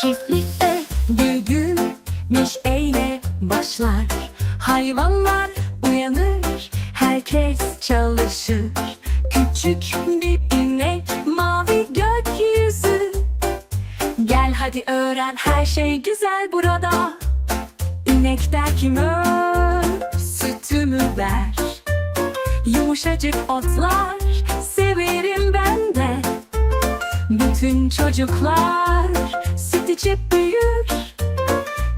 Çiftlikte bir gün neşeyle başlar. Hayvanlar uyanır, herkes çalışır. Küçük bir inek, mavi gökyüzü. Gel hadi öğren her şey güzel burada. İnek der ki mö, sütümü ver. Yumuşacık otlar severim ben de. Bütün çocuklar içip büyür.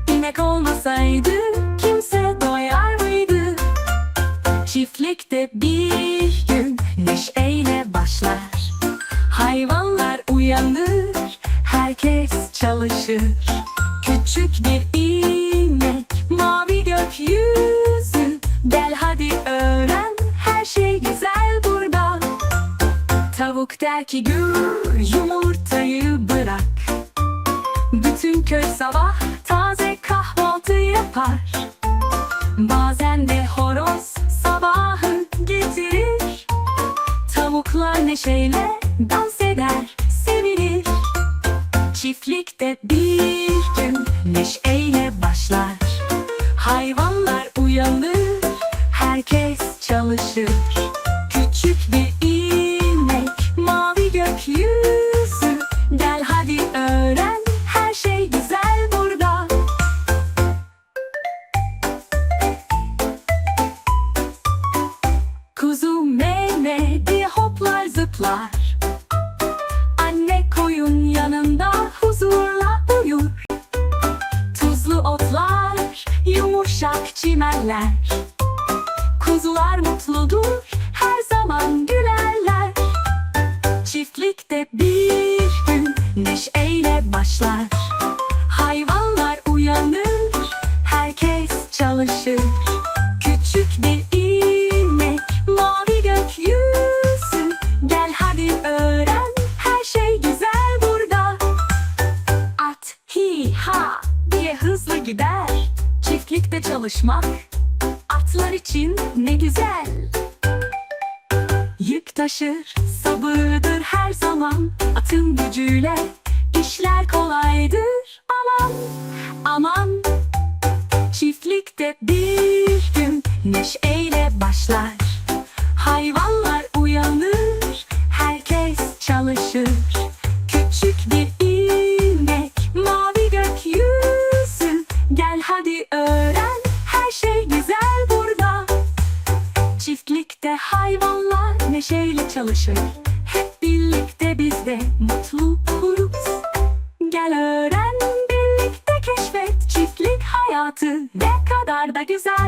İnek olmasaydı kimse doyar mıydı? Çiftlikte bir gün neşeyle başlar. Hayvanlar uyanır, herkes çalışır. Küçük bir inek, mavi gökyüzü. Gel hadi öğren, her şey güzel burada. Tavuk der ki gür, yumurtayı bırak Bütün köy sabah taze kahvaltı yapar. Bazen de horoz sabahı getirir. Tavuklar neşeyle dans eder, sevinir Çiftlikte bir gün neşeyle başlar. Hayvanlar uyanır, herkes çalışır. Küçük bir zıplar Anne koyun yanında huzurla uyur. Tuzlu otlar, yumuşak çimenler. Kuzular mutludur, her zaman gülerler. Çiftlikte bir gün neşeyle başlar. Hayvanlar uyanır, herkes çalışır. Küçük bir diye hızlı gider Çiftlikte çalışmak atlar için ne güzel. Yük taşır, sabırdır her zaman Atın gücüyle işler kolaydır. Aman, aman Çiftlikte bir gün neşeyle başlar. Hayvanlar uyanır, herkes çalışır. Küçük bir hadi öğren, her şey güzel burada. Çiftlikte hayvanlar neşeyle çalışır. Hep birlikte biz de mutlu oluruz. Gel öğren birlikte keşfet Çiftlik hayatı. Ne kadar da güzel